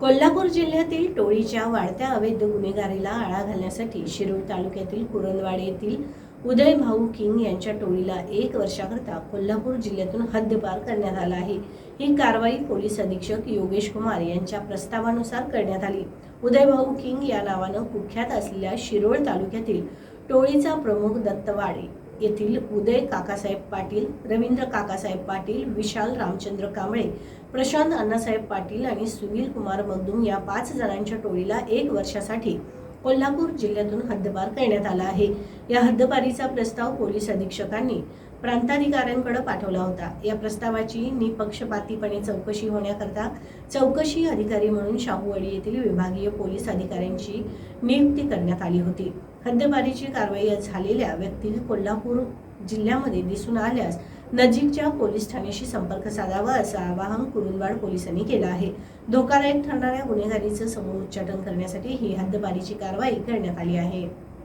कोल्हापूर जिल्ह्यातील टोळीच्या वाढत्या अवैध गुन्हेगारीला आळा घालण्यासाठी शिरूर तालुक्यातील कुरणवाडी येथील उदय भाऊ किंग यांच्या टोळीला एक वर्षाकरता कोल्हापूर जिल्ह्यातून हद्दपार करण्यात आला आहे. ही कारवाई पोलीस अधीक्षक योगेश कुमार यांच्या प्रस्तावानुसार करण्यात आली. उदय भाऊ किंग या नावानं कुख्यात असलेल्या शिरोळ तालुक्यातील टोळीचा प्रमुख दत्तवाडे येथील उदय काकासाहेब पाटील रवींद्र काकासाहेब पाटील विशाल रामचंद्र कांबळे प्रशांत अण्णासाहेब पाटील आणि सुनील कुमार मगदूम या पाच जणांच्या टोळीला एक वर्षासाठी कोल्हापूर जिल्ह्यातून हद्दपार करण्यात आला आहे. या हद्दपारीचा प्रस्ताव पोलीस अधीक्षकांनी प्रांताधिकाऱ्यांकडे पाठवला होता. या प्रस्तावाची निपक्षपातीपणे चौकशी होण्याकरता चौकशी अधिकारी म्हणून शाहूवाडी येथील विभागीय पोलीस अधिकाऱ्यांची नियुक्ती करण्यात आली होती. हद्दपारीची कारवाई झालेल्या व्यक्ती कोल्हापूर जिल्ह्यामध्ये दिसून आल्यास नजीकच्या पोलीस ठाण्याशी संपर्क साधावा असं आवाहन कुरुंदवाड पोलिसांनी केलं आहे. धोकादायक ठरणाऱ्या गुन्हेगारीचं समूळ उच्चाटन करण्यासाठी ही हद्दपारीची कारवाई करण्यात आली आहे.